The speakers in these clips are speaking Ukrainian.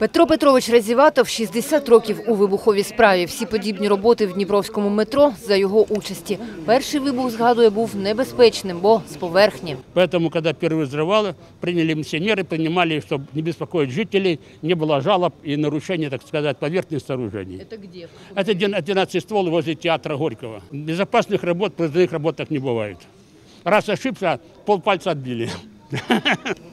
Петро Петрович Резіватов 60 років у вибуховій справі. Всі подібні роботи в Дніпровському метро за його участі. Перший вибух, згадує, був небезпечним, бо з поверхні. Поэтому, когда первые взрывало, приняли миссионеры, принимали, чтобы не беспокоить жителей, не было жалоб и нарушений, так сказать, поверхностных сооружений. Це де? Это один- 11 ствол возле театра Горького. Безопасных работ, производных работах не бывает. Раз ошибся, полпальца отбили.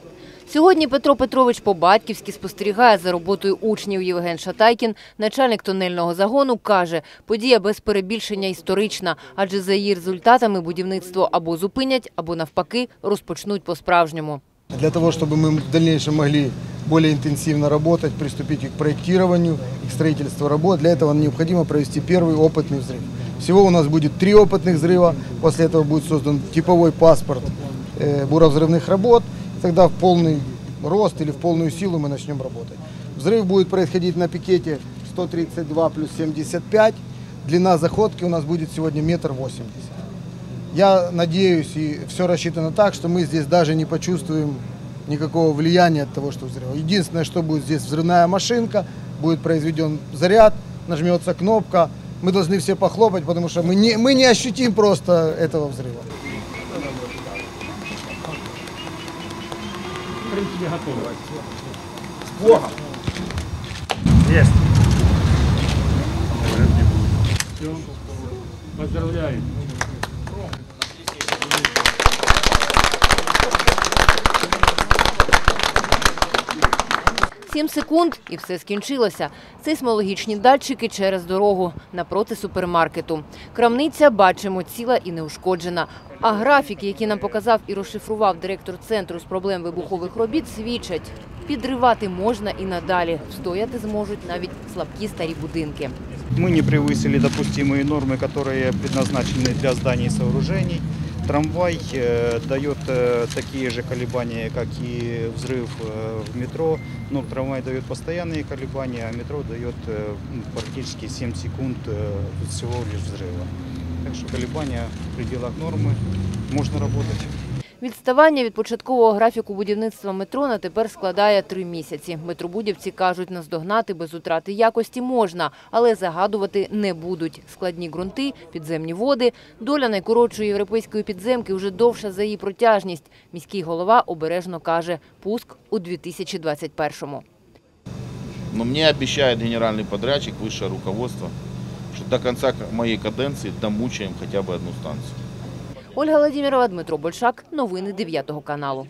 Сьогодні Петро Петрович по-батьківськи спостерігає за роботою учнів. Євген Шатайкін, начальник тунельного загону, каже, подія без перебільшення історична, адже за її результатами будівництво або зупинять, або навпаки розпочнуть по-справжньому. Для того, чтобы мы в дальнейшем могли более интенсивно работать, приступить и к проектированию, и к строительству работ, для этого необходимо провести первый опытный взрыв. Всего у нас будет три опытных взрыва, после этого будет создан типовой паспорт э, буровзрывных работ, и тогда в полный рост или в полную силу мы начнем работать. Взрыв будет происходить на пикете 132 плюс 75, длина заходки у нас будет сегодня метр восемьдесят. Я надеюсь, и все рассчитано так, что мы здесь даже не почувствуем никакого влияния от того, что взрыв. Единственное, что будет здесь взрывная машинка, будет произведен заряд, нажмется кнопка. Мы должны все похлопать, потому что мы не, мы не ощутим просто этого взрыва. В принципе, готово. Есть. Все. Поздравляю. Сім секунд і все скінчилося. Сейсмологічні датчики через дорогу напроти супермаркету. Крамниця, бачимо, ціла і неушкоджена. А графіки, які нам показав і розшифрував директор центру з проблем вибухових робіт, свідчать. Підривати можна і надалі. Встояти зможуть навіть слабкі старі будинки. Мы не превысили допустимые нормы, которые предназначены для зданий и сооружений. Трамвай э, дает э, такие же колебания, как и взрыв э, в метро, но трамвай дает постоянные колебания, а метро дает э, м, практически 7 секунд э, всего лишь взрыва. Так что колебания в пределах нормы, можно работать. Відставання від початкового графіку будівництва метро на тепер складає три місяці. Метробудівці кажуть, наздогнати без утрати якості можна, але загадувати не будуть. Складні ґрунти, підземні води. Доля найкоротшої європейської підземки вже довша за її протяжність. Міський голова обережно каже – пуск у 2021-му. Но мне обещает генеральный подрядчик, высшее руководство, что до конца моей каденции домучаем хотя бы одну станцию. Ольга Владимирова, Дмитро Большак. Новини 9 каналу.